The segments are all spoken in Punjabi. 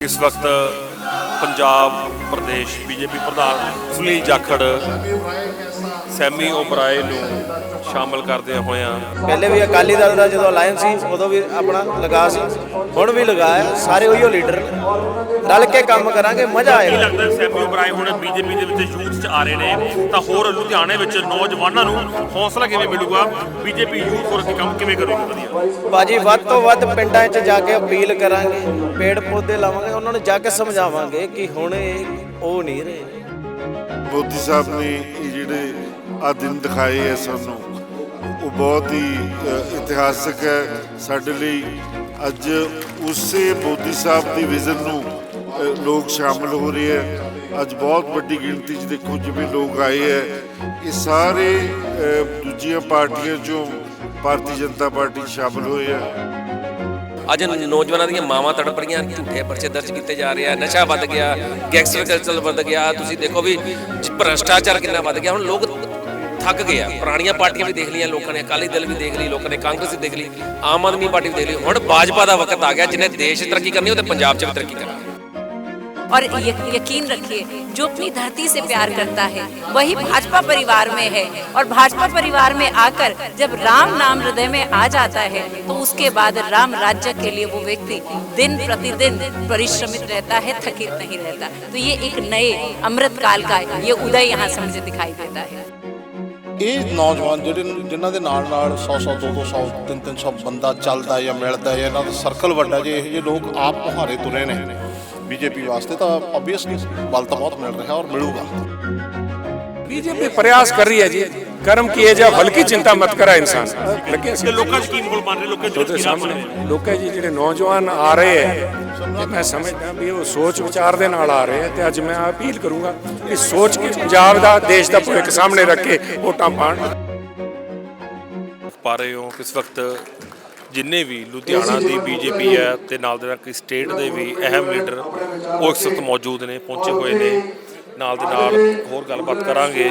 ਇਸ ਵਕਤ ਪੰਜਾਬ ਪ੍ਰਦੇਸ਼ ਬੀਜੇਪੀ ਪ੍ਰਧਾਨ ਸੁਨੀਲ ਜਾਖੜ ਸੈਮੀ ਓਬਰਾਏ ਨੂੰ ਸ਼ਾਮਲ ਕਰਦਿਆਂ ਹੋਇਆਂ ਪਹਿਲੇ ਵੀ ਅਕਾਲੀ ਦਲ ਦਾ ਜਦੋਂ ਅਲਾਈਅੰਸ ਸੀ ਉਦੋਂ ਵੀ ਆਪਣਾ ਲਗਾ ਸੀ ਹੁਣ ਵੀ ਲਗਾਇਆ ਸਾਰੇ ਉਹੀਓ ਲੀਡਰ ਰਲ ਕੇ ਕੰਮ ਕਰਾਂਗੇ ਮਜ਼ਾ ਕੀ ਆਏਗਾ ਲੱਗਦਾ ਸੈਮੀ ਓਬਰਾਏ ਹੁਣ ਬੀਜੇਪੀ ਦੇ ਵਿੱਚ ਯੂਥ 'ਚ ਆ ਰਹੇ ਨੇ ਤਾਂ ਹੋਰ ਲੁਧਿਆਣੇ ਵਿੱਚ ਨੌਜਵਾਨਾਂ ਨੂੰ ਹੌਸਲਾ ਕਿਵੇਂ ਮਿਲੂਗਾ? ਬੀਜੇਪੀ ਯੂਥ ਹੋਰ ਅੱਗੇ ਕੰਮ ਕਿਵੇਂ ਕਰੂਗੀ? ਵਧੀਆ। ਬਾਜੀ ਵੱਧ ਤੋਂ ਵੱਧ ਪਿੰਡਾਂ 'ਚ ਜਾ ਕੇ ਅਪੀਲ ਕਰਾਂਗੇ ਪੇੜ ਪੌਦੇ ਲਾਵਾਂਗੇ ਉਹਨਾਂ ਨੂੰ ਜਾ ਕੇ ਸਮਝਾਵਾਂਗੇ ਕਿ ਹੁਣ ਇਹ ਉਹ ਨਹੀਂ ਰਹੇ। ਮੋਦੀ ਸਾਹਿਬ ਨੇ ਇਹ ਜਿਹੜੇ ਆ ਦਿਨ ਦਿਖਾਏ ਆ ਸਾਨੂੰ ਉਹ ਬਹੁਤ ਹੀ ਇਤਿਹਾਸਕ ਹੈ। ਸਾਡੇ ਲਈ ਅੱਜ ਉਸੇ ਮੋਦੀ ਸਾਹਿਬ ਦੀ ਵਿਜ਼ਨ ਨੂੰ ਲੋਕ ਸ਼ਾਮਲ ਹੋ ਰਹੇ ਹੈ। ਅੱਜ ਬਹੁਤ ਵੱਡੀ ਗਿਣਤੀ 'ਚ ਦੇਖੋ ਜਿਵੇਂ ਲੋਕ ਆਏ ਹੈ, ਇਹ ਸਾਰੇ ਦੂਜੀਆਂ ਪਾਰਟੀਆਂ 'ਚੋਂ ਭਾਰਤੀ ਜਨਤਾ ਪਾਰਟੀ ਸ਼ਾਮਲ ਹੋਏ ਹੈ। ਅੱਜ ਨੌਜਵਾਨਾਂ ਦੀਆਂ ਮਾਵਾਂ ਤੜਪ ਰਹੀਆਂ, ਝੂਠੇ ਪਰਚੇ ਦਰਜ ਕੀਤੇ ਜਾ ਰਹੇ ਆ, ਨਸ਼ਾ ਵੱਧ ਗਿਆ ਗੈਂਗਸਟਰ ਕਲਚਰ ਵੱਧ ਗਿਆ, ਤੁਸੀਂ ਦੇਖੋ ਵੀ ਜ- ਭ੍ਰਸ਼ਟਾਚਾਰ ਕਿੰਨਾ ਵੱਧ ਗਿਆ, ਹੁਣ ਲੋਕ ਥੱਕ ਗਏ ਆ। ਪੁਰਾਣੀਆਂ ਪਾਰਟੀਆਂ ਵੀ ਦੇਖ ਲਈਆਂ ਲੋਕਾਂ ਨੇ, ਅਕਾਲੀ ਦਲ ਵੀ ਦੇਖ ਲਈ, ਲੋਕਾਂ ਨੇ, ਕਾਂਗਰਸ ਵੀ ਦੇਖ ਲਈ, ਆਮ ਆਦਮੀ ਪਾਰਟੀ ਵੀ ਦੇਖ ਲਈ, ਹੁਣ ਭਾਜਪਾ ਦਾ ਵਕਤ ਆ ਗਿਆ ਜਿਹਨੇ ਦੇਸ਼ 'ਚ ਤਰੱਕੀ ਕਰਨੀ, ਉਹ ਤੇ ਪੰਜਾਬ 'ਚ ਵੀ ਤਰੱਕੀ ਕਰਨਾ। और ये- यकीन रखिए जो अपनी धरती से प्यार करता है वही भाजपा परिवार में है और भाजपा परिवार में आकर जब राम नाम हृदय में आ जाता है तो उसके बाद राम राज्य के लिए वो व्यक्ति दिन प्रतिदिन परिश्रमित रहता है थकित नहीं रहता तो ये एक नए अमृत काल का ये उदय यहाँ से मुझे दिखाई देता है ਇਹ ਨੌਜਵਾਨ ਜਿਹੜੇ ਨੂੰ- ਜਿਨ੍ਹਾਂ ਦੇ ਨਾਲ ਨਾਲ 100 100 200 100 300 300 ਬੰਦਾ ਚੱਲਦਾ ਜਾਂ ਮਿਲਦਾ ਜਾਂ ਇਹਨਾਂ ਦਾ ਸਰਕਲ ਵੱਡਾ ਜੇ ਇਹ ਜਿਹੇ ਲੋਕ ਆਪ ਮੁਹਾਰੇ ਤੁਰੇ ਨੇ ਬੀਜੇਪੀ ਵਾਸਤੇ ਤਾਂ ਆਬਵੀਅਸਲੀ ਬਲ ਤਾਂ ਬਹੁਤ ਮਿਲ ਰਿਹਾ ਔਰ ਮਿਲੂਗਾ बीजेपी प्रयास कर रही है जी कर्म किए जा फल की चिंता मत करा इंसान लगे ਤੇ ਲੋਕਾਂ 'ਚ ਕੀ ਮਾਹੌਲ ਬਣ ਰਿਹਾ ਲੋਕਾਂ 'ਚ ਤੁਹਾਡੇ ਕੀ ਰਾਹ ਬਣ ਰਿਹਾ? ਸਾਹਮਣੇ ਲੋਕਾਂ ਜੀ ਜਿਹੜੇ ਨੌਜਵਾਨ ਆ ਰਹੇ ਹੈ ਤੇ ਮੈਂ ਸਮਝਦਾ ਵੀ ਉਹ ਸੋਚ ਵਿਚਾਰ ਦੇ ਨਾਲ ਆ ਰਹੇ ਹੈ ਤੇ ਅੱਜ ਮੈਂ ਅਪੀਲ ਕਰੂੰਗਾ ਕਿ ਸੋਚ ਕੇ ਪੰਜਾਬ ਦਾ ਦੇਸ਼ ਦਾ ਭਵਿੱਖ ਸਾਹਮਣੇ ਰੱਖ ਕੇ ਵੋਟਾਂ ਪਾਣ ਪਾ ਰਹੇ ਹੋ ਕਿਸ ਵਕਤ ਜਿੰਨੇ ਵੀ ਲੁਧਿਆਣਾ ਦੀ ਬੀਜੇਪੀ ਹੈ ਤੇ ਨਾਲ ਦੇ ਨਾਲ ਕਿ ਸਟੇਟ ਦੇ ਵੀ ਅਹਿਮ ਲੀਡਰ ਉਹ ਇਸ ਵਕਤ ਮੌਜੂਦ ਨੇ, ਪਹੁੰਚੇ ਹੋਏ ਨੇ। ਨਾਲ ਦੇ ਨਾਲ ਹੋਰ ਗੱਲਬਾਤ ਕਰਾਂਗੇ।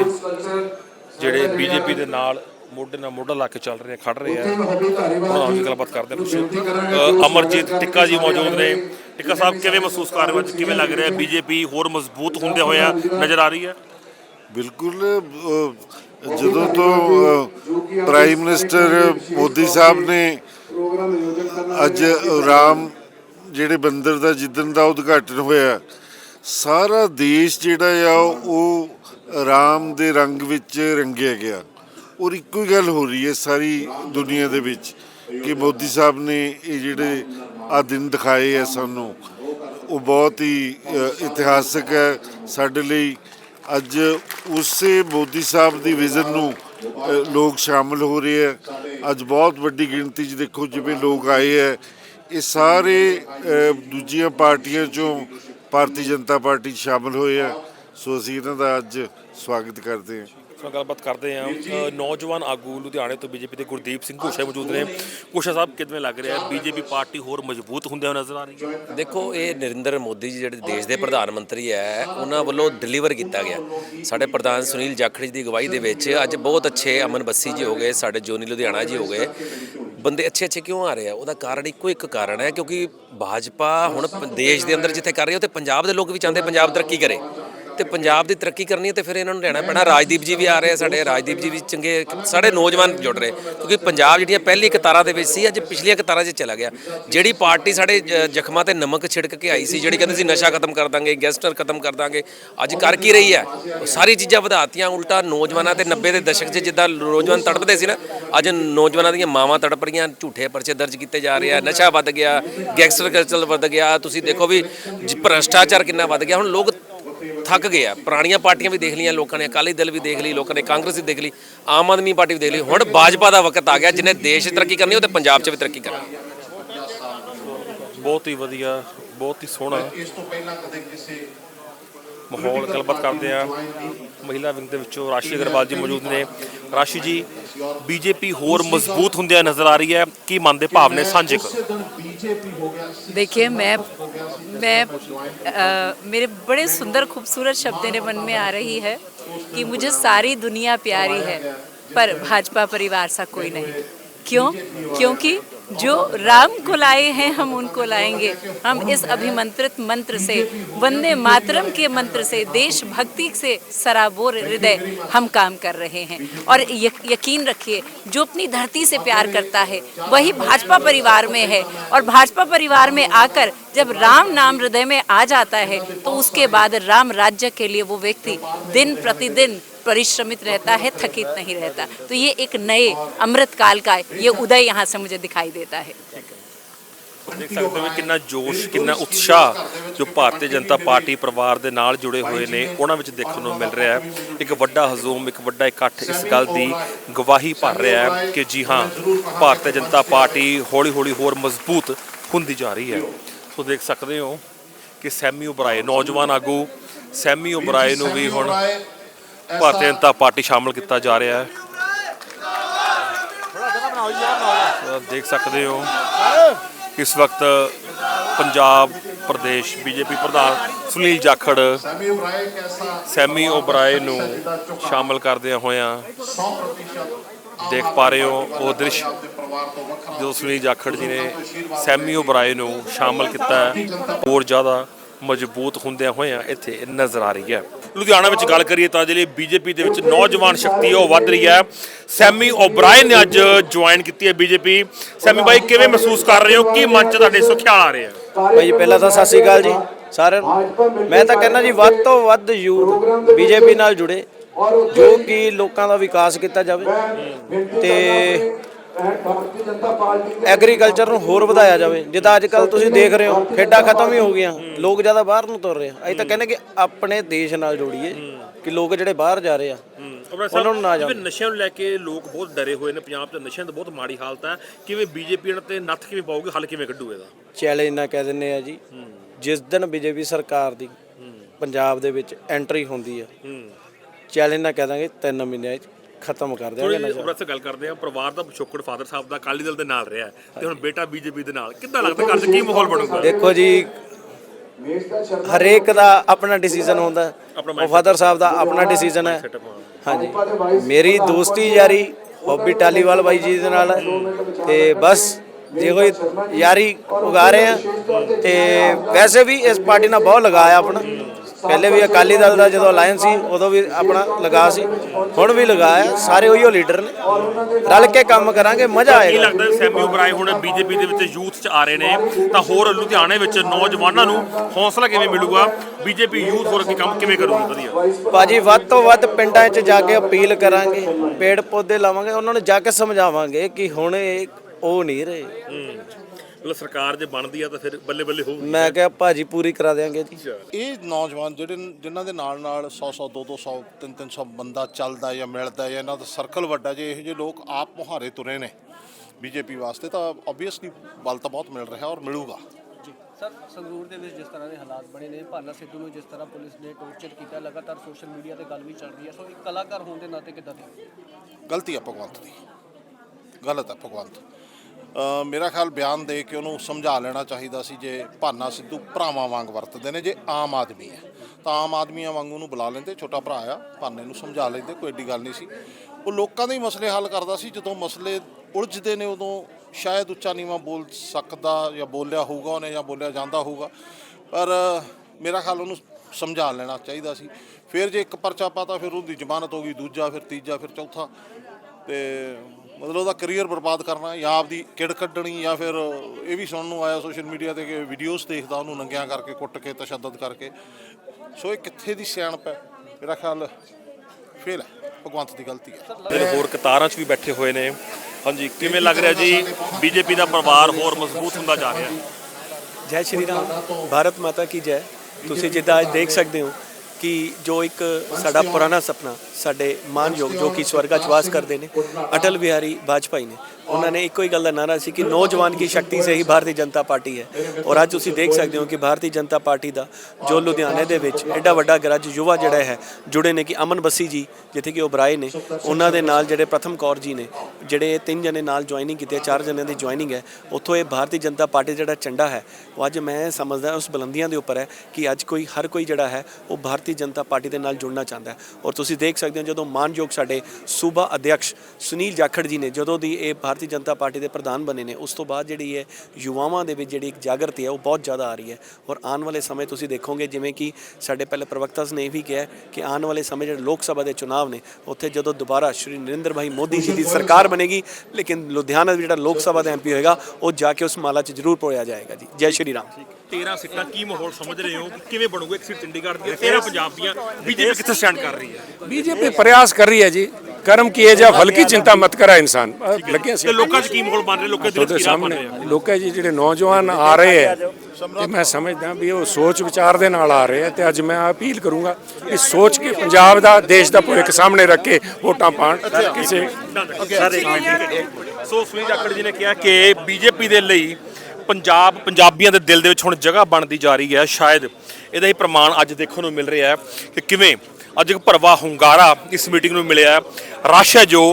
ਜਿਹੜੇ ਬੀਜੇਪੀ ਦੇ ਨਾਲ ਮੋਢੇ ਨਾਲ ਮੋਢਾ ਲਾ ਕੇ ਚੱਲ ਰਹੇ ਆ ਖੜ ਰਹੇ ਆ, ਉਹਨਾਂ ਨਾਲ ਵੀ ਗੱਲਬਾਤ ਕਰਦੇ ਹਾਂ ਅਮਰਜੀਤ ਟਿੱਕਾ ਜੀ ਮੌਜੂਦ ਨੇ। ਟਿੱਕਾ ਸਾਹਿਬ, ਕਿਵੇਂ ਮਹਿਸੂਸ ਕਰ ਰਹੇ ਹੋ ਕਿਵੇਂ ਲੱਗ ਰਿਹਾ? ਬੀਜੇਪੀ ਹੋਰ ਮਜ਼ਬੂਤ ਹੁੰਦੇ ਹੋਇਆ ਨਜ਼ਰ ਆ ਰਹੀ ਹੈ? ਬਿਲਕੁਲ ਜਦੋਂ ਤੋਂ ਪ੍ਰਾਈਮ ਮਿਨਿਸਟਰ ਮੋਦੀ ਸਾਹਿਬ ਨੇ ਅੱਜ ਰਾਮ ਜਿਹੜੇ ਬੰਦਰ ਦਾ ਜਿੱਦਣ ਦਾ ਉਦਘਾਟਨ ਹੋਇਆ ਸਾਰਾ ਦੇਸ਼ ਜਿਹੜਾ ਆ ਉਹ ਰਾਮ ਦੇ ਰੰਗ ਵਿੱਚ ਰੰਗਿਆ ਗਿਆ। ਔਰ ਇੱਕੋ ਹੀ ਗੱਲ ਹੋ ਰਹੀ ਹੈ ਸਾਰੀ ਦੁਨੀਆ ਦੇ ਵਿੱਚ ਕਿ ਮੋਦੀ ਸਾਹਿਬ ਨੇ ਇਹ ਜਿਹੜੇ ਆ ਦਿਨ ਦਿਖਾਏ ਆ ਸਾਨੂੰ ਉਹ ਬਹੁਤ ਹੀ ਇਤਿਹਾਸਕ ਹੈ। ਸਾਡੇ ਲਈ ਅੱਜ ਉਸੇ ਮੋਦੀ ਸਾਹਿਬ ਦੀ ਵਿਜ਼ਨ ਨੂੰ ਲੋਕ ਸ਼ਾਮਲ ਹੋ ਰਹੇ ਹੈ। ਅੱਜ ਬਹੁਤ ਵੱਡੀ ਗਿਣਤੀ 'ਚ ਦੇਖੋ ਜਿਵੇਂ ਲੋਕ ਆਏ ਹੈ ਇਹ ਸਾਰੇ ਦੂਜੀਆਂ ਪਾਰਟੀਆਂ 'ਚੋਂ ਭਾਰਤੀ ਜਨਤਾ ਪਾਰਟੀ 'ਚ ਸ਼ਾਮਲ ਹੋਏ ਹੈ ਸੋ ਅਸੀਂ ਇਹਨਾਂ ਦਾ ਅੱਜ ਸਵਾਗਤ ਕਰਦੇ ਹਾਂ ਨਾਲ ਗੱਲਬਾਤ ਕਰਦੇ ਹਾਂ ਨੌਜਵਾਨ ਆਗੂ ਲੁਧਿਆਣੇ ਤੋਂ ਬੀਜੇਪੀ ਦੇ ਗੁਰਦੀਪ ਸਿੰਘ ਘੋਸ਼ਾ ਮੌਜੂਦ ਨੇ। ਘੋਸ਼ਾ ਸਾਹਿਬ ਕਿਵੇਂ ਲੱਗ ਰਿਹਾ? ਬੀਜੇਪੀ ਪਾਰਟੀ ਹੋਰ ਮਜ਼ਬੂਤ ਹੁੰਦੇ ਹੋਏ ਨਜ਼ਰ ਆ ਰਹੀ ਹੈ? ਦੇਖੋ ਇਹ ਨਰਿੰਦਰ ਮੋਦੀ ਜੀ ਜਿਹੜੇ ਦੇਸ਼ ਦੇ ਪ੍ਰਧਾਨ ਮੰਤਰੀ ਹੈ ਉਹਨਾਂ ਵੱਲੋਂ ਡਿਲੀਵਰ ਕੀਤਾ ਗਿਆ। ਸਾਡੇ ਪ੍ਰਧਾਨ ਸੁਨੀਲ ਜਾਖੜ ਜੀ ਦੀ ਅਗਵਾਈ ਦੇ ਵਿੱਚ ਅੱਜ ਬਹੁਤ ਅੱਛੇ ਅਮਨ ਬੱਸੀ ਜੀ ਹੋ ਗਏ ਸਾਡੇ ਜੋਨੀ ਲੁਧਿਆਣਾ ਜੀ ਹੋ ਗਏ। ਬੰਦੇ ਅੱਛੇ ਅੱਛੇ ਕਿਉਂ ਆ ਰਹੇ ਆ? ਉਹਦਾ ਕਾਰਨ ਇੱਕੋ ਇੱਕ ਕਾਰਨ ਹੈ ਕਿਉਂਕਿ ਭਾਜਪਾ ਹੁਣ ਦੇਸ਼ ਦੇ ਅੰਦਰ ਜਿੱਥੇ ਕਰ ਰਹੀ ਹੈ ਉੱਥੇ ਪੰਜਾਬ ਦੇ ਲੋਕ ਵੀ ਚਾਹੁੰਦੇ ਪੰਜਾਬ ਤਰੱਕੀ ਕਰੇ। ਤੇ ਪੰਜਾਬ ਦੀ ਤਰੱਕੀ ਕਰਨੀ ਹੈ ਤੇ ਫਿਰ ਇਹਨਾਂ ਨੂੰ ਲੈਣਾ ਪੈਣਾ। ਰਾਜਦੀਪ ਜੀ ਵੀ ਆ ਰਹੇ ਆ, ਸਾਡੇ ਰਾਜਦੀਪ ਜੀ ਵੀ ਚੰਗੇ, ਸਾਡੇ ਨੌਜਵਾਨ ਜੁੜ ਰਹੇ। ਕਿਉਂਕਿ ਪੰਜਾਬ ਜਿਹੜੀਆਂ ਪਹਿਲੀ ਕਤਾਰਾਂ ਦੇ ਵਿੱਚ ਸੀ, ਅੱਜ ਪਿਛਲੀਆਂ ਕਤਾਰਾਂ 'ਚ ਚਲਾ ਗਿਆ। ਜਿਹੜੀ ਪਾਰਟੀ ਸਾਡੇ ਜ਼ਖਮਾਂ ਤੇ ਨਮਕ ਛਿੜਕ ਕੇ ਆਈ ਸੀ, ਜਿਹੜੀ ਕਹਿੰਦੇ ਸੀ ਨਸ਼ਾ ਖਤਮ ਕਰ ਦਾਂਗੇ, ਗੈਂਗਸਟਰ ਖਤਮ ਕਰ ਦਾਂਗੇ, ਅੱਜ ਕਰ ਕੀ ਰਹੀ ਹੈ? ਸਾਰੀ ਚੀਜ਼ਾਂ ਵਧਾਤੀਆਂ, ਉਲਟਾ ਨੌਜਵਾਨਾਂ ਤੇ 90 ਦੇ ਦਸ਼ਕ 'ਚ ਜਿੱਦਾਂ ਨੌਜਵਾਨ ਤੜਪਦੇ ਸੀ ਨਾ, ਅੱਜ ਨੌਜਵਾਨਾਂ ਦੀਆਂ ਮਾਵਾਂ ਤੜਪ ਰਹੀਆਂ, ਝੂਠੇ ਪਰਚੇ ਦਰਜ ਕੀਤੇ ਜਾ ਰਹੇ ਆ, ਨਸ਼ਾ ਵੱਧ ਗਿਆ, ਗੈਂਗਸਟਰ ਕਲਚਰ ਵੱਧ ਗਿਆ। ਤੁਸੀਂ ਦੇਖੋ ਵੀ ਜ- ਭ੍ਰਸ਼ਟਾਚਾਰ ਕਿੰਨਾ ਵੱਧ ਗਿਆ। ਹੁਣ ਲੋਕ ਥੱਕ ਗਏ ਆ। ਪੁਰਾਣੀਆਂ ਪਾਰਟੀਆਂ ਵੀ ਦੇਖ ਲਈਆਂ ਲੋਕਾਂ ਨੇ ਅਕਾਲੀ ਦਲ ਵੀ ਦੇਖ ਲਈ ਲੋਕਾਂ ਨੇ ਕਾਂਗਰਸ ਵੀ ਦੇਖ ਲਈ ਆਮ ਆਦਮੀ ਪਾਰਟੀ ਵੀ ਦੇਖ ਲਈ। ਹੁਣ ਭਾਜਪਾ ਦਾ ਵਕਤ ਆ ਗਿਆ ਜਿਹਨੇ ਦੇਸ਼ 'ਚ ਤਰੱਕੀ ਕਰਨੀ ਉਹ ਤੇ ਪੰਜਾਬ 'ਚ ਵੀ ਤਰੱਕੀ ਕਰਨੀ। ਬਹੁਤ ਹੀ ਵਧੀਆ ਬਹੁਤ ਹੀ ਸੋਹਣਾ। ਮਾਹੌਲ ਗੱਲਬਾਤ ਕਰਦੇ ਆ ਮਹਿਲਾ ਵਿੰਗ ਦੇ ਵਿੱਚੋਂ ਰਾਸ਼ੀ ਅਗਰਵਾਲ ਜੀ ਮੌਜੂਦ ਨੇ ਰਾਸ਼ੀ ਜੀ ਬੀਜੇਪੀ ਹੋਰ ਮਜ਼ਬੂਤ ਹੁੰਦਿਆਂ ਨਜ਼ਰ ਆ ਰਹੀ ਹੈ ਕੀ ਮਨ ਦੇ ਭਾਵ ਨੇ ਸਾਂਝੇ ਕਰੋ देखिए मैं मैं अ, मेरे बड़े सुंदर खूबसूरत शब्द मेरे मन में आ रही है कि मुझे सारी दुनिया प्यारी है पर भाजपा परिवार सा कोई नहीं क्यों क्योंकि जो राम को लाए हैं, हम उनको लाएँगे। हम इस अभिमंत्रित मंत्र से, वंदे मातरम के मंत्र से, देशभक्ति से सराबोर हृदय हम काम कर रहे हैं। और यकीन रखिए, जो अपनी धरती से प्यार करता है, वही भाजपा परिवार में है। और भाजपा परिवार में आकर जब राम नाम हृदय में आ जाता है तो उसके बाद राम राज्य के लिए वो व्यक्ति दिन प्रतिदिन परिश्रमित रहता है थकित नहीं रहता तो ये एक नए अमृत काल का ये उदय यहाँ से मुझे दिखाई देता है ਦੇਖ ਸਕਦੇ ਹੋ ਵੀ ਕਿੰਨਾ ਜੋਸ਼ ਕਿੰਨਾ ਉਤਸ਼ਾਹ ਜੋ ਭਾਰਤੀ ਜਨਤਾ ਪਾਰਟੀ ਪਰਿਵਾਰ ਦੇ ਨਾਲ ਜੁੜੇ ਹੋਏ ਨੇ ਉਹਨਾਂ ਵਿੱਚ ਦੇਖਣ ਨੂੰ ਮਿਲ ਰਿਹਾ ਹੈ ਇੱਕ ਵੱਡਾ ਹਜ਼ੂਮ ਇੱਕ ਵੱਡਾ ਇਕੱਠ ਇਸ ਗੱਲ ਦੀ ਗਵਾਹੀ ਭਰ ਰਿਹਾ ਹੈ ਕਿ ਜੀ ਹਾਂ ਭਾਰਤੀ ਜਨਤਾ ਪਾਰਟੀ ਹੌਲੀ ਹੌਲੀ ਹੋਰ ਮਜ਼ਬੂਤ ਹੁੰਦੀ ਜਾ ਰਹੀ ਹੈ ਸੋ ਦੇਖ ਸਕਦੇ ਹੋ ਕਿ ਸੈਮੀ ਉਬਰਾਏ ਨੌਜਵਾਨ ਆਗੂ ਸੈਮੀ ਉਬਰਾਏ ਨੂੰ ਵੀ ਹੁਣ ਭਾਰਤੀ ਜਨਤਾ ਪਾਰਟੀ ਸ਼ਾਮਲ ਕੀਤਾ ਜਾ ਰਿਹਾ ਹੈ। ਦੇਖ ਸਕਦੇ ਹੋ। ਇਸ ਵਕਤ ਪੰਜਾਬ ਪ੍ਰਦੇਸ਼ ਬੀਜੇਪੀ ਪ੍ਰਧਾਨ ਸੁਨੀਲ ਜਾਖੜ, ਸੈਮੀ ਓਬਰਾਏ ਨੂੰ ਸ਼ਾਮਲ ਕਰਦਿਆਂ ਹੋਇਆਂ ਦੇਖ ਪਾ ਰਹੇ ਹੋ ਉਹ ਦ੍ਰਿਸ਼ ਜੋ ਸੁਨੀਲ ਜਾਖੜ ਜੀ ਨੇ ਸੈਮੀ ਓਬਰਾਏ ਨੂੰ ਸ਼ਾਮਲ ਕੀਤਾ ਹੋਰ ਜ਼ਿਆਦਾ ਮਜ਼ਬੂਤ ਹੁੰਦਿਆਂ ਹੋਇਆਂ ਇੱਥੇ ਨਜ਼ਰ ਆ ਰਹੀ ਹੈ। ਲੁਧਿਆਣਾ ਵਿੱਚ ਗੱਲ ਕਰੀਏ ਤਾਂ ਜਿਹੜੀ ਬੀਜੇਪੀ ਦੇ ਵਿੱਚ ਨੌਜਵਾਨ ਸ਼ਕਤੀ ਹੈ, ਉਹ ਵੱਧ ਰਹੀ ਹੈ। ਸੈਮੀ ਓਬਰਾਇਨ ਨੇ ਅੱਜ ਜੁਆਇਨ ਕੀਤੀ ਹੈ ਬੀਜੇਪੀ। ਸੈਮੀ ਬਾਈ, ਕਿਵੇਂ ਮਹਿਸੂਸ ਕਰ ਰਹੇ ਹੋ? ਕੀ ਮਨ ਚ ਤੁਹਾਡੇ ਸੁ ਆ ਰਹੇ ਆ ਭਾਈ ਪਹਿਲਾਂ ਤਾਂ ਸਤਿ ਸ਼੍ਰੀ ਅਕਾਲ ਜੀ ਸਾਰਿਆਂ ਨੂੰ। ਮੈਂ ਤਾਂ ਕਹਿੰਦਾ ਜੀ, ਵੱਧ ਤੋਂ ਵੱਧ ਯੂਥ ਬੀਜੇਪੀ ਨਾਲ ਜੁੜੇ, ਜੋ ਕਿ ਲੋਕਾਂ ਦਾ ਵਿਕਾਸ ਕੀਤਾ ਜਾਵੇ। ਤੇ ਐਗਰੀਕਲਚਰ ਨੂੰ ਹੋਰ ਵਧਾਇਆ ਜਾਵੇ। ਜਿੱਦਾਂ ਅੱਜ ਕੱਲ ਤੁਸੀਂ ਦੇਖ ਰਹੇ ਹੋ ਖੇਡਾਂ ਖਤਮ ਹੀ ਹੋ ਗਈਆਂ। ਲੋਕ ਜ਼ਿਆਦਾ ਬਾਹਰ ਨੂੰ ਤੁਰ ਰਹੇ ਆ। ਅਸੀਂ ਤਾਂ ਕਹਿੰਦੇ ਕਿ ਆਪਣੇ ਦੇਸ਼ ਨਾਲ ਜੋੜੀਏ ਕਿ ਲੋਕ ਜਿਹੜੇ ਬਾਹਰ ਜਾ ਰਹੇ ਆ ਉਹਨਾਂ ਨੂੰ ਨਾ ਜਾਣ। ਜਿਵੇਂ ਨਸ਼ਿਆਂ ਨੂੰ ਲੈ ਕੇ ਲੋਕ ਬਹੁਤ ਡਰੇ ਹੋਏ ਨੇ ਪੰਜਾਬ 'ਚ? ਨਸ਼ਿਆਂ ਦੀ ਬਹੁਤ ਮਾੜੀ ਹਾਲਤ ਹੈ ਕਿਵੇਂ ਬੀਜੇਪੀ ਇਹਨਾਂ ਤੇ ਨੱਥ ਕਿਵੇਂ ਪਾਉਗੀ ਹੱਲ ਕਿਵੇਂ ਕੱਢੂ ਇਹਦਾ? ਚੈਲੰਜ ਨਾ ਕਹਿ ਦਿੰਨੇ ਆ ਜੀ। ਜਿਸ ਦਿਨ ਬੀਜੇਪੀ ਸਰਕਾਰ ਦੀ ਪੰਜਾਬ ਦੇ ਵਿੱਚ ਐਂਟਰੀ ਹੁੰਦੀ ਆ ਚੈਲੰਜ ਨਾ ਕਹਿ ਦਾਂਗੇ 3 ਮਹੀਨਿਆਂ 'ਚ ਖਤਮ ਕਰ ਦਿਆਂਗੇ ਥੋੜੀ ਨਸ਼ਾ ਉਰਸ ਗੱਲ ਕਰਦੇ ਆ ਪਰਿਵਾਰ ਦਾ ਪਿਛੋਕੜ ਫਾਦਰ ਸਾਹਿਬ ਦਾ ਅਕਾਲੀ ਦਲ ਦੇ ਨਾਲ ਰਿਹਾ ਹੈ। ਤੇ ਹੁਣ ਬੇਟਾ ਬੀਜੇਪੀ ਦੇ ਨਾਲ। ਕਿੱਦਾਂ ਲੱਗਦਾ 'ਚ ਕੀ ਮਾਹੌਲ ਬਣੂਗਾ? ਦੇਖੋ ਜੀ ਹਰੇਕ ਦਾ ਆਪਣਾ ਡਿਸੀਜਨ ਹੁੰਦਾ। ਆਪਣਾ ਉਹ ਫਾਦਰ ਸਾਹਿਬ ਦਾ ਆਪਣਾ ਡਿਸੀਜਨ ਹੈ। ਹਾਂਜੀ। ਮੇਰੀ ਦੋਸਤੀ ਯਾਰੀ ਹੌਬੀ ਟਾਲੀਵਾਲ ਬਾਈ ਜੀ ਦੇ ਨਾਲ ਤੇ ਬਸ ਜੇ ਕੋਈ ਯਾਰੀ ਉਗਾ ਰਹੇ ਆ ਤੇ ਵੈਸੇ ਵੀ ਇਸ ਪਾਰਟੀ ਨਾਲ ਬਹੁਤ ਲਗਾਇਆ ਆਪਣਾ। ਪਹਿਲੇ ਵੀ ਅਕਾਲੀ ਦਲ ਦਾ ਜਦੋਂ ਅਲਾਈਅੰਸ ਸੀ ਉਦੋਂ ਵੀ ਆਪਣਾ ਲਗਾ ਸੀ। ਹੁਣ ਵੀ ਲਗਾਇਆ ਸਾਰੇ ਉਹੀਓ ਲੀਡਰ ਨੇ। ਰਲ ਕੇ ਕੰਮ ਕਰਾਂਗੇ ਮਜ਼ਾ ਕੀ ਆਏਗਾ। ਲੱਗਦਾ ਸੈਮੀ ਉਬਰਾਏ ਹੁਣ ਬੀਜੇਪੀ ਦੇ ਵਿੱਚ ਯੂਥ 'ਚ ਆ ਰਹੇ ਨੇ? ਤਾਂ ਹੋਰ ਲੁਧਿਆਣੇ ਵਿੱਚ ਨੌਜਵਾਨਾਂ ਨੂੰ ਹੌਸਲਾ ਕਿਵੇਂ ਮਿਲੂਗਾ? ਬੀਜੇਪੀ ਯੂਥ ਹੋਰ ਅੱਗੇ ਕੰਮ ਕਿਵੇਂ ਕਰੂਗੀ? ਵਧੀਆ। ਭਾਜੀ ਵੱਧ ਤੋਂ ਵੱਧ ਪਿੰਡਾਂ 'ਚ ਜਾ ਕੇ ਅਪੀਲ ਕਰਾਂਗੇ ਪੇੜ ਪੌਦੇ ਲਾਵਾਂਗੇ ਉਹਨਾਂ ਨੂੰ ਜਾ ਕੇ ਸਮਝਾਵਾਂਗੇ ਕਿ ਹੁਣ ਇਹ ਉਹ ਨਹੀਂ ਰਹੇ। ਮਤਲਬ ਸਰਕਾਰ ਜੇ ਬਣਦੀ ਆ ਤਾਂ ਫਿਰ ਬੱਲੇ ਬੱਲੇ ਹੋਊਗੀ। ਮੈਂ ਕਿਹਾ ਭਾਜੀ ਪੂਰੀ ਕਰਾ ਦਿਆਂਗੇ ਜੀ। ਇਹ ਨੌਜਵਾਨ ਜਿਹੜੇ ਜਿਨ੍ਹਾਂ ਦੇ ਨਾਲ ਨਾਲ 100 100 200 100 300 300 ਬੰਦਾ ਚੱਲਦਾ ਜਾਂ ਮਿਲਦਾ ਜਾਂ ਇਹਨਾਂ ਦਾ ਸਰਕਲ ਵੱਡਾ ਜੇ ਇਹੋ ਜਿਹੇ ਲੋਕ ਆਪ ਮੁਹਾਰੇ ਤੁਰੇ ਨੇ ਬੀਜੇਪੀ ਵਾਸਤੇ ਤਾਂ ਆਬਵੀਅਸਲੀ ਬਲ ਤਾਂ ਬਹੁਤ ਮਿਲ ਰਿਹਾ ਔਰ ਮਿਲੂਗਾ। ਸਰ ਸੰਗਰੂਰ ਦੇ ਵਿੱਚ ਜਿਸ ਤਰ੍ਹਾਂ ਦੇ ਹਾਲਾਤ ਬਣੇ ਨੇ ਭਾਨਾ ਸਿੱਧੂ ਨੂੰ ਜਿਸ ਤਰ੍ਹਾਂ ਪੁਲਿਸ ਨੇ ਟੌਰਚਰ ਕੀਤਾ ਲਗਾਤਾਰ ਸੋਸ਼ਲ ਮੀਡੀਆ ਤੇ ਗੱਲ ਵੀ ਚੱਲ ਰਹੀ ਹੈ। ਸੋ ਇੱਕ ਕਲਾਕਾਰ ਹੋਣ ਦੇ ਨਾਤੇ ਕਿੱਦਾਂ ਦੀ? ਗਲਤੀ ਹੈ ਭਗਵੰਤ ਦੀ। ਗਲਤ ਹੈ ਭਗਵੰਤ। ਮੇਰਾ ਖਿਆਲ ਬਿਆਨ ਦੇ ਕੇ ਉਹਨੂੰ ਸਮਝਾ ਲੈਣਾ ਚਾਹੀਦਾ ਸੀ ਜੇ ਭਾਨਾ ਸਿੱਧੂ ਭਰਾਵਾਂ ਵਾਂਗ ਵਰਤਦੇ ਨੇ, ਜੇ ਆਮ ਆਦਮੀ ਹੈ। ਤਾਂ ਆਮ ਆਦਮੀਆਂ ਵਾਂਗੂ ਉਹਨੂੰ ਬੁਲਾ ਲੈਂਦੇ, ਛੋਟਾ ਭਰਾ ਆ, ਭਾਨੇ ਨੂੰ ਸਮਝਾ ਲੈਂਦੇ, ਕੋਈ ਏਡੀ ਗੱਲ ਨਹੀਂ ਸੀ। ਉਹ ਲੋਕਾਂ ਦੇ ਹੀ ਮਸਲੇ ਹੱਲ ਕਰਦਾ ਸੀ, ਜਦੋਂ ਮਸਲੇ ਉਲਝਦੇ ਨੇ ਉਦੋਂ ਸ਼ਾਇਦ ਉੱਚਾ ਨੀਵਾਂ ਬੋਲ ਸਕਦਾ ਜਾਂ ਬੋਲਿਆ ਹੋਊਗਾ ਉਹਨੇ ਜਾਂ ਬੋਲਿਆ ਜਾਂਦਾ ਹੋਊਗਾ। ਪਰ ਮੇਰਾ ਖਿਆਲ ਉਹਨੂੰ ਸਮਝਾ ਲੈਣਾ ਚਾਹੀਦਾ ਸੀ। ਫਿਰ ਜੇ ਇੱਕ ਪਰਚਾ ਪਾਤਾ, ਫਿਰ ਉਹਦੀ ਜ਼ਮਾਨਤ ਹੋ ਗਈ, ਦੂਜਾ, ਫਿਰ ਤੀਜਾ, ਫਿਰ ਚੌਥਾ। ਤੇ ਮਤਲਬ ਉਹਦਾ ਕੈਰੀਅਰ ਬਰਬਾਦ ਕਰਨਾ ਜਾਂ ਆਪਦੀ ਕਿੜ ਕੱਢਣੀ ਜਾਂ ਫਿਰ ਇਹ ਵੀ ਸੁਣਨ ਨੂੰ ਆਇਆ ਸੋਸ਼ਲ ਮੀਡੀਆ ਤੇ ਕਿ ਵੀਡੀਓਜ਼ ਦੇਖਦਾ ਉਹਨੂੰ ਨੰਗਿਆਂ ਕਰਕੇ ਕੁੱਟ ਕੇ ਤਸ਼ੱਦਦ ਕਰਕੇ। ਸੋ ਇਹ ਕਿੱਥੇ ਦੀ ਸਿਆਣਪ ਹੈ? ਮੇਰਾ ਖਿਆਲ ਫੇਲ ਹੈ। ਭਗਵੰਤ ਦੀ ਗਲਤੀ ਹੈ। ਜਿਹੜੇ ਹੋਰ ਕਤਾਰਾਂ 'ਚ ਵੀ ਬੈਠੇ ਹੋਏ ਨੇ। ਹਾਂਜੀ ਕਿਵੇਂ ਲੱਗ ਰਿਹਾ ਜੀ? ਬੀਜੇਪੀ ਦਾ ਪਰਿਵਾਰ ਹੋਰ ਮਜ਼ਬੂਤ ਹੁੰਦਾ ਜਾ ਰਿਹਾ ਹੈ। ਜੈ ਸ਼੍ਰੀ ਰਾਮ। ਭਾਰਤ ਮਾਤਾ ਕੀ ਜੈ? ਤੁਸੀਂ ਜਿੱਦਾਂ ਅੱਜ ਦੇਖ ਸਕਦੇ ਹੋ ਕਿ ਜੋ ਇੱਕ ਸਾਡਾ ਪੁਰਾਣਾ ਸੁਪਨਾ ਸਾਡੇ ਮਾਨਯੋਗ ਜੋ ਕਿ ਸਵਰਗਾ ਚ ਵਾਸ ਕਰਦੇ ਨੇ, ਅਟਲ ਬਿਹਾਰੀ ਵਾਜਪਾਈ ਨੇ ਉਹਨਾਂ ਨੇ ਇੱਕੋ ਹੀ ਗੱਲ ਦਾ ਨਾਰਾ ਸੀ ਕਿ ਨੌਜਵਾਨ ਕੀ ਸ਼ਕਤੀ ਸੇ ਹੀ ਭਾਰਤੀ ਜਨਤਾ ਪਾਰਟੀ ਹੈ। ਔਰ ਅੱਜ ਤੁਸੀਂ ਦੇਖ ਸਕਦੇ ਹੋ ਕਿ ਭਾਰਤੀ ਜਨਤਾ ਪਾਰਟੀ ਦਾ ਜੋ ਲੁਧਿਆਣੇ ਦੇ ਵਿੱਚ ਐਡਾ ਵੱਡਾ ਗਰਜ ਯੁਵਾ ਜਿਹੜਾ ਹੈ, ਜੁੜੇ ਨੇ ਕਿ ਅਮਨ ਬੱਸੀ ਜੀ, ਜਿੱਥੇ ਕਿ ਉਬਰਾਏ ਨੇ, ਉਹਨਾਂ ਦੇ ਨਾਲ ਜਿਹੜੇ ਪ੍ਰਥਮ ਕੌਰ ਜੀ ਨੇ, ਜਿਹੜੇ ਤਿੰਨ ਜਣੇ ਨਾਲ ਜੁਆਇਨਿੰਗ ਕੀਤੀ ਹੈ ਚਾਰ ਜਣਿਆਂ ਦੀ ਜੁਆਇਨਿੰਗ ਹੈ, ਉੱਥੋਂ ਇਹ ਭਾਰਤੀ ਜਨਤਾ ਪਾਰਟੀ ਦਾ ਜਿਹੜਾ ਝੰਡਾ ਹੈ, ਉਹ ਅੱਜ ਮੈਂ ਸਮਝਦਾ ਉਸ ਬੁਲੰਦੀਆਂ ਦੇ ਉੱਪਰ ਹੈ ਕਿ ਅੱਜ ਕੋਈ, ਹਰ ਕੋਈ ਜਿਹੜਾ ਹੈ, ਉਹ ਭਾਰਤੀ ਜਨਤਾ ਪਾਰਟੀ ਦੇ ਨਾਲ ਜੁੜਨਾ ਚਾਹੁੰਦਾ ਹੈ। ਔਰ ਤੁਸੀਂ ਦੇਖ ਸਕਦੇ ਹੋ ਜਦੋਂ ਮਾਨਯੋਗ ਸਾਡੇ ਸੂਬਾ ਅਧਿਕਸ਼ ਸੁਨੀਲ ਜਾਖੜ ਜੀ ਨੇ, ਜਦੋਂ ਦੀ ਇਹ ਭਾਰਤੀ ਭਾਰਤੀ ਜਨਤਾ ਪਾਰਟੀ ਦੇ ਪ੍ਰਧਾਨ ਬਣੇ ਨੇ। ਉਸ ਤੋਂ ਬਾਅਦ ਜਿਹੜੀ ਹੈ ਯੁਵਾਵਾਂ ਦੇ ਵਿੱਚ ਜਿਹੜੀ ਇੱਕ ਜਾਗਰਤੀ ਹੈ, ਉਹ ਬਹੁਤ ਜ਼ਿਆਦਾ ਆ ਰਹੀ ਹੈ। ਔਰ ਆਉਣ ਵਾਲੇ ਸਮੇਂ ਤੁਸੀਂ ਦੇਖੋਗੇ, ਜਿਵੇਂ ਕਿ ਸਾਡੇ ਪਹਿਲੇ ਪ੍ਰਵਕਤਾ ਨੇ ਇਹ ਵੀ ਕਿਹਾ ਕਿ ਆਉਣ ਵਾਲੇ ਸਮੇਂ ਜਿਹੜੇ ਲੋਕ ਸਭਾ ਦੇ ਚੁਣਾਵ ਨੇ, ਉੱਥੇ ਜਦੋਂ ਦੁਬਾਰਾ ਸ਼੍ਰੀ ਨਰਿੰਦਰ ਭਾਈ ਮੋਦੀ ਜੀ ਦੀ ਸਰਕਾਰ ਬਣੇਗੀ, ਲੇਕਿਨ ਲੁਧਿਆਣਾ ਜਿਹੜਾ ਲੋਕ ਸਭਾ ਦਾ ਐਮਪੀ ਹੋਏਗਾ, ਉਹ ਜਾ ਕੇ ਉਸ ਮਾਲਾ 'ਚ ਜ਼ਰੂਰ ਪੋਇਆ ਜਾਏਗਾ ਜੀ। ਜੈ ਸ਼੍ਰੀ ਰਾਮ। 13 ਸੀਟਾਂ ਕੀ ਮਾਹੌਲ ਸਮਝ ਰਹੇ ਹੋ ਕਿ ਕਿਵੇਂ ਬਣੂਗਾ ਇੱਕ ਸੀਟ ਚੰਡੀਗੜ੍ਹ ਦੀ 13 ਪੰਜਾਬ ਦੀਆਂ ਬੀਜੇਪੀ ਕਿੱਥੇ ਸਟੈਂਡ ਕਰ ਰਹੀ ਹੈ बीजेपी प्रयास कर रही है जी कर्म किए जा फल की चिंता मत करा इंसान लगे ਤੇ ਲੋਕਾਂ 'ਚ ਕੀ ਮਾਹੌਲ ਬਣ ਰਿਹਾ ਲੋਕਾਂ ਦੇ ਦਿਲ 'ਚ ਤੁਹਾਡੇ ਕੀ ਰਾਹ ਬਣ ਸਾਹਮਣੇ ਰਿਹਾ ਲੋਕਾਂ ਜੀ ਜਿਹੜੇ ਨੌਜਵਾਨ ਆ ਰਹੇ ਹੈ ਤੇ ਮੈਂ ਸਮਝਦਾ ਵੀ ਉਹ ਸੋਚ ਵਿਚਾਰ ਦੇ ਨਾਲ ਆ ਰਹੇ ਹੈ ਤੇ ਅੱਜ ਮੈਂ ਅਪੀਲ ਕਰੂੰਗਾ ਕਿ ਸੋਚ ਕੇ ਪੰਜਾਬ ਦਾ ਦੇਸ਼ ਦਾ ਭਵਿੱਖ ਸਾਹਮਣੇ ਰੱਖ ਕੇ ਵੋਟਾਂ ਪਾਣ ਕਿਸੇ ਸੋ ਸੁਨੀਲ ਜਾਖੜ ਜੀ ਨੇ ਕਿਹਾ ਕਿ ਬੀਜੇਪੀ ਦੇ ਲਈ ਪੰਜਾਬ ਪੰਜਾਬੀਆਂ ਦੇ ਦਿਲ ਦੇ ਵਿੱਚ ਹੁਣ ਜਗ੍ਹਾ ਬਣਦੀ ਜਾ ਰਹੀ ਹੈ। ਸ਼ਾਇਦ ਇਹਦਾ ਹੀ ਪ੍ਰਮਾਣ ਅੱਜ ਦੇਖਣ ਨੂੰ ਮਿਲ ਰਿਹਾ ਹੈ ਕਿ ਕਿਵੇਂ ਅੱਜ ਇੱਕ ਭਰਵਾ ਹੁੰਗਾਰਾ ਇਸ ਮੀਟਿੰਗ ਨੂੰ ਮਿਲਿਆ ਹੈ। ਰਸ਼ ਹੈ ਜੋ,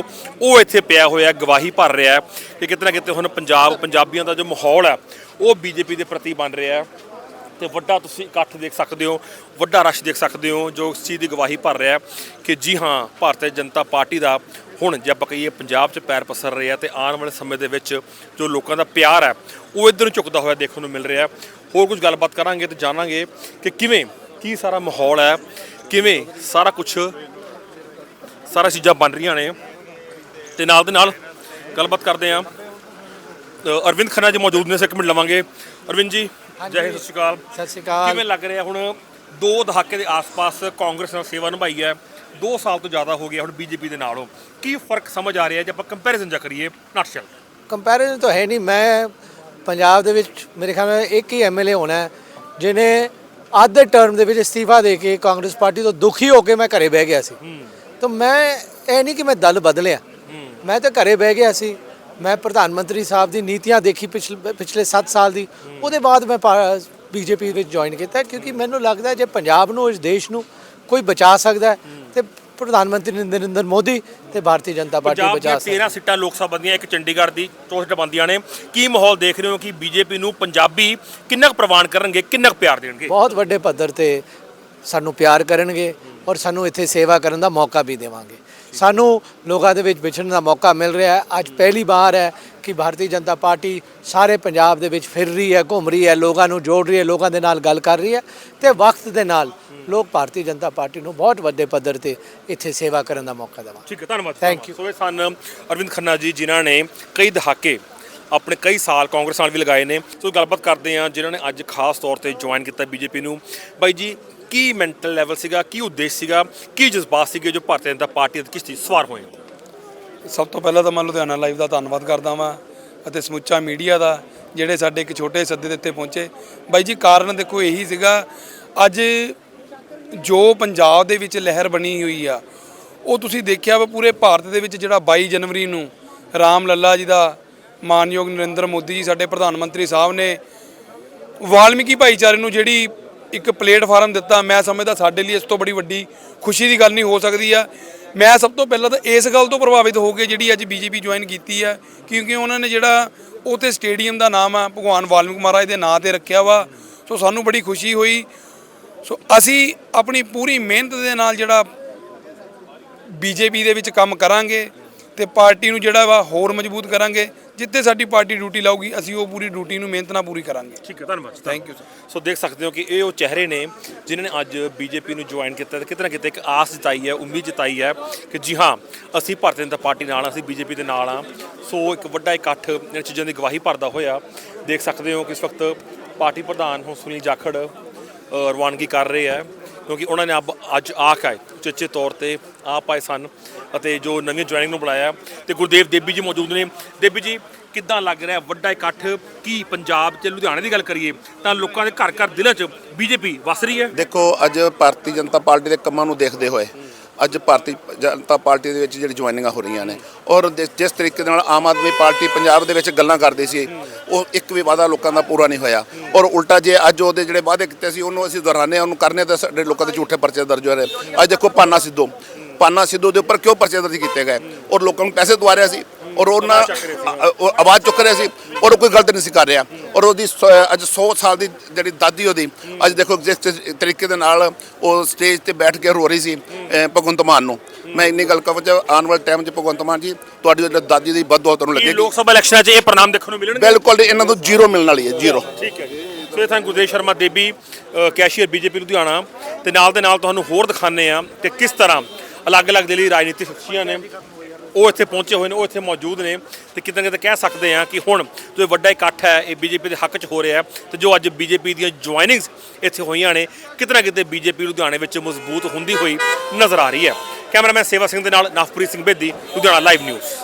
ਉਹ ਇੱਥੇ ਪਿਆ ਹੋਇਆ, ਗਵਾਹੀ ਭਰ ਰਿਹਾ ਹੈ ਕਿ ਕਿਤੇ ਨਾ ਕਿਤੇ ਹੁਣ ਪੰਜਾਬ, ਪੰਜਾਬੀਆਂ ਦਾ ਜੋ ਮਾਹੌਲ ਹੈ, ਉਹ ਬੀਜੇਪੀ ਦੇ ਪ੍ਰਤੀ ਬਣ ਰਿਹਾ ਹੈ। ਤੇ ਵੱਡਾ ਤੁਸੀਂ ਇਕੱਠ ਦੇਖ ਸਕਦੇ ਹੋ, ਵੱਡਾ ਰਸ਼ ਦੇਖ ਸਕਦੇ ਹੋ, ਜੋ ਇਸ ਚੀਜ਼ ਦੀ ਗਵਾਹੀ ਭਰ ਰਿਹਾ ਕਿ ਜੀ ਹਾਂ, ਭਾਰਤੀ ਜਨਤਾ ਪਾਰਟੀ ਦਾ ਹੁਣ ਜੇ ਆਪਾਂ ਕਹੀਏ ਪੰਜਾਬ 'ਚ ਪੈਰ ਪਸਰ ਰਿਹਾ ਤੇ ਆਉਣ ਵਾਲੇ ਸਮੇਂ ਦੇ ਵਿੱਚ ਜੋ ਲੋਕਾਂ ਦਾ ਪਿਆਰ ਹੈ, ਉਹ ਇੱਧਰ ਨੂੰ ਝੁਕਦਾ ਹੋਇਆ ਦੇਖਣ ਨੂੰ ਮਿਲ ਰਿਹਾ ਹੋਰ ਕੁਝ ਗੱਲਬਾਤ ਕਰਾਂਗੇ ਤੇ ਜਾਣਾਂਗੇ ਕਿ ਕਿਵੇਂ, ਕੀ ਸਾਰਾ ਮਾਹੌਲ ਹੈ, ਕਿਵੇਂ ਸਾਰਾ ਕੁਝ ਸਾਰਾ ਚੀਜ਼ਾਂ ਬਣ ਰਹੀਆਂ ਨੇ। ਤੇ ਨਾਲ ਦੇ ਨਾਲ ਗੱਲਬਾਤ ਕਰਦੇ ਹਾਂ। ਅਰਵਿੰਦ ਖੰਨਾ ਜੀ ਮੌਜੂਦ ਨੇ ਸੇ ਮਿੰਟ ਲਵਾਂਗੇ। ਅਰਵਿੰਦ ਜੀ ਜੈ ਹਿੰਦ, ਸਤਿ ਸ਼੍ਰੀ ਅਕਾਲ। ਸਤਿ ਸ਼੍ਰੀ ਅਕਾਲ। ਕਿਵੇਂ ਲੱਗ ਰਿਹਾ ਹੁਣ ਦੋ ਦਹਾਕੇ ਦੇ ਆਸ-ਪਾਸ ਕਾਂਗਰਸ ਨਾਲ ਸੇਵਾ ਨਿਭਾਈ ਹੈ? 2 ਸਾਲ ਤੋਂ ਜ਼ਿਆਦਾ ਹੋ ਗਿਆ ਹੁਣ ਬੀਜੇਪੀ ਦੇ ਨਾਲੋਂ। ਕੀ ਫ਼ਰਕ ਸਮਝ ਆ ਰਿਹਾ ਜੇ ਆਪਾਂ ਕੰਪੈਰੀਜ਼ਨ ਜਾ ਕਰੀਏ ਨਟਸ਼ਲ? ਕੰਪੈਰੀਜ਼ਨ ਤਾਂ ਹੈ ਨਹੀਂ। ਮੈਂ ਪੰਜਾਬ ਦੇ ਵਿੱਚ ਮੇਰੇ ਖਿਆਲ ਨਾਲ ਇੱਕ ਹੀ ਐਮਐਲਏ ਹੋਣਾ ਅੱਧ ਦੇ ਟਰਮ ਦੇ ਵਿੱਚ ਅਸਤੀਫਾ ਦੇ ਕੇ ਕਾਂਗਰਸ ਪਾਰਟੀ ਤੋਂ ਦੁਖੀ ਹੋ ਕੇ ਮੈਂ ਘਰੇ ਬਹਿ ਗਿਆ ਸੀ। ਤਾਂ ਮੈਂ ਇਹ ਨਹੀਂ ਕਿ ਮੈਂ ਦਲ ਬਦਲਿਆ। ਮੈਂ ਤਾਂ ਘਰੇ ਬਹਿ ਗਿਆ ਸੀ। ਮੈਂ ਪ੍ਰਧਾਨ ਮੰਤਰੀ ਸਾਹਿਬ ਦੀ ਨੀਤੀਆਂ ਦੇਖੀ ਪਿਛਲੇ ਪਿਛਲੇ 7 ਸਾਲ ਦੀ ਉਹਦੇ ਬਾਅਦ ਮੈਂ ਬੀਜੇਪੀ ਵਿੱਚ ਜੁਆਇਨ ਕੀਤਾ। ਕਿਉਂਕਿ ਮੈਨੂੰ ਲੱਗਦਾ ਜੇ ਪੰਜਾਬ ਨੂੰ ਇਸ ਦੇਸ਼ ਨੂੰ ਕੋਈ ਬਚਾ ਸਕਦਾ ਤੇ ਪ੍ਰਧਾਨ ਮੰਤਰੀ ਨਰਿੰਦਰ ਮੋਦੀ ਤੇ ਭਾਰਤੀ ਜਨਤਾ ਪਾਰਟੀ ਬਚਾ ਸਕਦੀ 13 ਸੀਟਾਂ ਲੋਕ ਸਭਾ ਦੀਆਂ ਇੱਕ ਚੰਡੀਗੜ੍ਹ ਦੀ ਚੌਂ ਸੀਟਾਂ ਬਣਦੀਆਂ ਨੇ। ਕੀ ਮਾਹੌਲ ਦੇਖ ਰਹੇ ਹੋ ਕਿ ਬੀਜੇਪੀ ਨੂੰ ਪੰਜਾਬੀ ਕਿੰਨਾ ਕੁ ਪ੍ਰਵਾਨ ਕਰਨਗੇ ਕਿੰਨਾ ਕੁ ਪਿਆਰ ਦੇਣਗੇ? ਬਹੁਤ ਵੱਡੇ ਪੱਧਰ ਤੇ ਸਾਨੂੰ ਪਿਆਰ ਕਰਨਗੇ ਔਰ ਸਾਨੂੰ ਇੱਥੇ ਸੇਵਾ ਕਰਨ ਦਾ ਮੌਕਾ ਵੀ ਦੇਵਾਂਗੇ। ਸਾਨੂੰ ਲੋਕਾਂ ਦੇ ਵਿੱਚ ਵਿਚਰਨ ਦਾ ਮੌਕਾ ਮਿਲ ਰਿਹਾ ਹੈ। ਅੱਜ ਪਹਿਲੀ ਵਾਰ ਹੈ ਕਿ ਭਾਰਤੀ ਜਨਤਾ ਪਾਰਟੀ ਸਾਰੇ ਪੰਜਾਬ ਦੇ ਵਿੱਚ ਫਿਰ ਰਹੀ ਹੈ ਘੁੰਮ ਰਹੀ ਹੈ ਲੋਕਾਂ ਨੂੰ ਜੋੜ ਰਹੀ ਹੈ ਲੋਕਾਂ ਦੇ ਨਾਲ ਗੱਲ ਕਰ ਰਹੀ ਹੈ ਤੇ ਵਕਤ ਦੇ ਨਾਲ ਲੋਕ ਭਾਰਤੀ ਜਨਤਾ ਪਾਰਟੀ ਨੂੰ ਬਹੁਤ ਵੱਡੇ ਪੱਧਰ ਤੇ ਇੱਥੇ ਸੇਵਾ ਕਰਨ ਦਾ ਮੌਕਾ ਦੇਵਾਂਗੇ। ਠੀਕ ਹੈ ਧੰਨਵਾਦ Thank you. ਸੋ ਇਹ ਸਨ ਅਰਵਿੰਦ ਖੰਨਾ ਜੀ ਜਿਨ੍ਹਾਂ ਨੇ ਕਈ ਦਹਾਕੇ ਆਪਣੇ ਕਈ ਸਾਲ ਕਾਂਗਰਸ ਨਾਲ ਵੀ ਲਗਾਏ ਨੇ। ਸੋ ਗੱਲਬਾਤ ਕਰਦੇ ਹਾਂ ਜਿਨ੍ਹਾਂ ਨੇ ਅੱਜ ਖਾਸ ਤੌਰ ਤੇ ਜੁਆਇਨ ਕੀਤਾ ਬੀਜੇਪੀ ਨੂੰ। ਬਾਈ ਜੀ ਕੀ ਮੈਂਟਲ ਲੈਵਲ ਸੀਗਾ, ਕੀ ਉਦੇਸ਼ ਸੀਗਾ, ਕੀ ਜਜ਼ਬਾਤ ਸੀਗੇ ਜੋ ਭਾਰਤੀ ਜਨਤਾ ਪਾਰਟੀ ਦੇ ਕਿਸ਼ਤੀ ਸਵਾਰ ਹੋਏ ਸਭ ਤੋਂ ਪਹਿਲਾਂ ਤਾਂ ਮੈਂ ਲੁਧਿਆਣਾ ਲਾਈਵ ਦਾ ਧੰਨਵਾਦ ਕਰਦਾ ਵਾਂ ਅਤੇ ਸਮੁੱਚਾ ਮੀਡੀਆ ਦਾ, ਜਿਹੜੇ ਸਾਡੇ ਇੱਕ ਛੋਟੇ ਸੱਦੇ ਦੇ ਉੱਤੇ ਪਹੁੰਚੇ। ਬਾਈ ਜੀ, ਕਾਰਨ ਦੇਖੋ ਇਹੀ ਸੀਗਾ, ਅੱਜ ਜੋ ਪੰਜਾਬ ਦੇ ਵਿੱਚ ਲਹਿਰ ਬਣੀ ਹੋਈ ਆ, ਉਹ ਤੁਸੀਂ ਦੇਖਿਆ ਵਾ ਪੂਰੇ ਭਾਰਤ ਦੇ ਵਿੱਚ ਜਿਹੜਾ 22 ਜਨਵਰੀ ਨੂੰ ਰਾਮ ਲੱਲਾ ਜੀ ਦਾ ਮਾਨਯੋਗ ਨਰਿੰਦਰ ਮੋਦੀ ਜੀ ਸਾਡੇ ਪ੍ਰਧਾਨ ਮੰਤਰੀ ਸਾਹਿਬ ਨੇ ਵਾਲਮੀਕੀ ਭਾਈਚਾਰੇ ਨੂੰ ਜਿਹੜੀ ਇੱਕ ਪਲੇਟਫਾਰਮ ਦਿੱਤਾ। ਮੈਂ ਸਮਝਦਾ ਸਾਡੇ ਲਈ ਇਸ ਤੋਂ ਬੜੀ ਵੱਡੀ ਖੁਸ਼ੀ ਦੀ ਗੱਲ ਨਹੀਂ ਹੋ ਸਕਦੀ ਆ। ਮੈਂ ਸਭ ਤੋਂ ਪਹਿਲਾਂ ਤਾਂ ਇਸ ਗੱਲ ਤੋਂ ਪ੍ਰਭਾਵਿਤ ਹੋ ਕੇ ਜਿਹੜੀ ਅੱਜ ਬੀਜੇਪੀ ਜੁਆਇਨ ਕੀਤੀ ਹੈ ਕਿਉਂਕਿ ਉਹਨਾਂ ਨੇ ਜਿਹੜਾ ਉਥੇ ਸਟੇਡੀਅਮ ਦਾ ਨਾਮ ਆ, ਭਗਵਾਨ ਵਾਲਮੀਕ ਮਹਾਰਾਜ ਦੇ ਨਾਂ ਤੇ ਰੱਖਿਆ ਵਾ। ਸੋ ਸਾਨੂੰ ਬੜੀ ਖੁਸ਼ੀ ਹੋਈ। ਸੋ ਅਸੀਂ ਆਪਣੀ ਪੂਰੀ ਮਿਹਨਤ ਦੇ ਨਾਲ ਜਿਹੜਾ ਬੀਜੇਪੀ ਦੇ ਵਿੱਚ ਕੰਮ ਕਰਾਂਗੇ। ਤੇ ਪਾਰਟੀ ਨੂੰ ਜਿਹੜਾ ਵਾ ਹੋਰ ਮਜ਼ਬੂਤ ਕਰਾਂਗੇ ਜਿੱਥੇ ਸਾਡੀ ਪਾਰਟੀ ਡਿਊਟੀ ਲਾਊਗੀ ਅਸੀਂ ਉਹ ਪੂਰੀ ਡਿਊਟੀ ਨੂੰ ਮਿਹਨਤ ਨਾਲ ਪੂਰੀ ਕਰਾਂਗੇ। ਠੀਕ ਹੈ ਧੰਨਵਾਦ ਥੈਂਕ ਯੂ ਸਰ ਸੋ ਦੇਖ ਸਕਦੇ ਹੋ ਕਿ ਇਹ ਉਹ ਚਿਹਰੇ ਨੇ ਜਿਨ੍ਹਾਂ ਨੇ ਅੱਜ ਬੀਜੇਪੀ ਨੂੰ ਜੁਆਇਨ ਕੀਤਾ ਤੇ ਕਿਤੇ ਨਾ ਕਿਤੇ ਇੱਕ ਆਸ ਜਤਾਈ ਹੈ ਉਮੀਦ ਜਤਾਈ ਹੈ ਕਿ ਜੀ ਹਾਂ ਅਸੀਂ ਭਾਰਤੀ ਜਨਤਾ ਪਾਰਟੀ ਨਾਲ ਅਸੀਂ ਬੀਜੇਪੀ ਦੇ ਨਾਲ ਆ ਸੋ ਇੱਕ ਵੱਡਾ ਇਕੱਠ ਇਹਨਾਂ ਚੀਜ਼ਾਂ ਦੀ ਗਵਾਹੀ ਭਰਦਾ ਹੋਇਆ ਦੇਖ ਸਕਦੇ ਹੋ ਕਿ ਇਸ ਵਕਤ ਪਾਰਟੀ ਪ੍ਰਧਾਨ ਹੁਣ ਸੁਨੀਲ ਜਾਖੜ ਰਵਾਨਗੀ ਕਰ ਰਹੇ ਹੈ ਕਿਉਂਕਿ ਉਹਨਾਂ ਨੇ ਅਬ- ਅੱਜ ਆ ਕੇ ਉਚੇਚੇ ਤੌਰ ਤੇ ਆਪ ਆਏ ਸਨ ਅਤੇ ਜੋ ਨਵੀਂ ਜੁਆਇਨਿੰਗ ਨੂੰ ਬੁਲਾਇਆ ਤੇ ਗੁਰਦੇਵ ਦੇਬੀ ਜੀ ਮੌਜੂਦ ਨੇ। ਦੇਬੀ ਜੀ, ਕਿੱਦਾਂ ਲੱਗ ਰਿਹਾ ਵੱਡਾ ਇਕੱਠ? ਕੀ ਪੰਜਾਬ ਤੇ ਲੁਧਿਆਣੇ ਦੀ ਗੱਲ ਕਰੀਏ ਤਾਂ ਲੋਕਾਂ ਦੇ ਘਰ ਘਰ ਦਿਲਾਂ 'ਚ ਬੀਜੇਪੀ ਵਸ ਰਹੀ ਹੈ? ਦੇਖੋ, ਅੱਜ ਭਾਰਤੀ ਜਨਤਾ ਪਾਰਟੀ ਦੇ ਕੰਮਾਂ ਨੂੰ ਦੇਖਦੇ ਹੋਏ ਅੱਜ ਭਾਰਤੀ ਜਨਤਾ ਪਾਰਟੀ ਦੇ ਵਿੱਚ ਜਿਹੜੀ ਜੁਆਇਨਿੰਗਾਂ ਹੋ ਰਹੀਆਂ ਨੇ ਔਰ ਜਿਸ- ਜਿਸ ਤਰੀਕੇ ਦੇ ਨਾਲ ਆਮ ਆਦਮੀ ਪਾਰਟੀ ਪੰਜਾਬ ਦੇ ਵਿੱਚ ਗੱਲਾਂ ਕਰਦੀ ਸੀ, ਉਹ ਇੱਕ ਵੀ ਵਾਅਦਾ ਲੋਕਾਂ ਦਾ ਪੂਰਾ ਨਹੀਂ ਹੋਇਆ। ਔਰ ਉਲਟਾ ਜੇ ਅੱਜ ਉਹਦੇ ਜਿਹੜੇ ਵਾਅਦੇ ਕੀਤੇ ਸੀ, ਉਹਨੂੰ ਅਸੀਂ ਦੁਹਰਾਨੇ ਉਹਨੂੰ ਕਰਨੇ ਤਾਂ ਸਾਡੇ ਲੋਕਾਂ ਦੇ ਝੂਠੇ ਪਰਚੇ ਦਰਜ ਹੋ ਰਹੇ ਅੱਜ ਦੇਖੋ, ਪਾਨਾ ਸਿੱਧੂ। ਪਾਨਾ ਸਿੱਧੂ ਦੇ ਉੱਪਰ ਕਿਉਂ ਪਰਚੇ ਦਰਜ ਕੀਤੇ ਗਏ? ਔਰ ਲੋਕਾਂ ਨੂੰ ਪੈਸੇ ਦਵਾ ਦਵਾਰਿਆ ਸੀ। ਔਰ ਉਹਨਾਂ ਆਵਾਜ਼ ਚੁੱਕ ਰਿਹਾ ਸੀ ਔਰ ਕੋਈ ਗਲਤ ਨਹੀਂ ਸੀ ਕਰ ਰਿਹਾ। ਔਰ ਉਹਦੀ ਅੱਜ 100 ਸਾਲ ਦੀ ਜਿਹੜੀ ਦਾਦੀ ਉਹਦੀ ਅੱਜ ਦੇਖੋ ਜਿਸ ਤਰੀ- ਤਰੀਕੇ ਦੇ ਨਾਲ ਉਹ ਸਟੇਜ ਤੇ ਬੈਠ ਕੇ ਰੋ ਰਹੀ ਸੀ ਭਗਵੰਤ ਮਾਨ ਨੂੰ। ਮੈਂ ਇੰਨੀ ਗੱਲ ਕਹਾਂ ਕਿ ਆਉਣ ਵਾਲੇ ਟਾਈਮ 'ਚ ਭਗਵੰਤ ਮਾਨ ਜੀ ਤੁਹਾਡੀ ਜਿਹੜੀ ਦਾਦੀ ਦੀ ਬਦਦੁਆ ਤੁਹਾਨੂੰ ਲੱਗੇਗੀ। ਲੋਕ ਸਭਾ ਇਲੈਕਸ਼ਨਾਂ 'ਚ ਇਹ ਪ੍ਰਣਾਮ ਦੇਖਣ ਨੂੰ ਮਿਲਣਗੇ? ਬਿਲਕੁਲ ਇਹਨਾਂ ਤੋਂ ਜ਼ੀਰੋ ਮਿਲਣ ਵਾਲੀ ਹੈ ਜ਼ੀਰੋ। ਠੀਕ ਹੈ ਜੀ। ਸੋ ਇਹ ਤਾਂ ਗੁਰਦੇਵ ਸ਼ਰਮਾ ਦੇਬੀ ਕੈਸ਼ੀਅਰ ਬੀਜੇਪੀ ਲੁਧਿਆਣਾ ਤੇ ਨਾਲ ਦੇ ਨਾਲ ਤੁਹਾਨੂੰ ਹੋਰ ਦਿਖਾਣੇ ਆ ਕਿ ਕਿਸ ਤਰ੍ਹਾਂ ਅਲੱਗ-ਅਲੱਗ ਦੇ ਲਈ ਰਾਜਨੀਤਿਕ ਸ਼ਖਸੀਆਂ ਨੇ ਉਹ ਇੱਥੇ ਪਹੁੰਚੇ ਹੋਏ ਨੇ, ਉਹ ਇੱਥੇ ਮੌਜੂਦ ਨੇ ਤੇ ਕਿਤੇ ਨਾ ਕਿਤੇ ਕਹਿ ਸਕਦੇ ਆ ਕਿ ਹੁਣ ਜੋ ਵੱਡਾ ਇਕੱਠ ਹੈ, ਇਹ ਬੀਜੇਪੀ ਦੇ ਹੱਕ 'ਚ ਹੋ ਰਿਹਾ ਹੈ ਤੇ ਜੋ ਅੱਜ ਬੀਜੇਪੀ ਦੀਆਂ ਜੁਆਇਨਿੰਗਸ ਇੱਥੇ ਹੋਈਆਂ ਨੇ, ਕਿਤੇ ਨਾ ਕਿਤੇ ਬੀਜੇਪੀ ਲੁਧਿਆਣੇ ਵਿੱਚ ਮਜ਼ਬੂਤ ਹੁੰਦੀ ਹੋਈ ਨਜ਼ਰ ਆ ਰਹੀ ਹੈ। ਕੈਮਰਾਮੈਨ ਸੇਵਾ ਸਿੰਘ ਦੇ ਨਾਲ ਨਵਪ੍ਰੀਤ ਸਿੰਘ ਬੇਦੀ, ਲੁਧਿਆਣਾ ਲਾਈਵ ਨਿਊਜ਼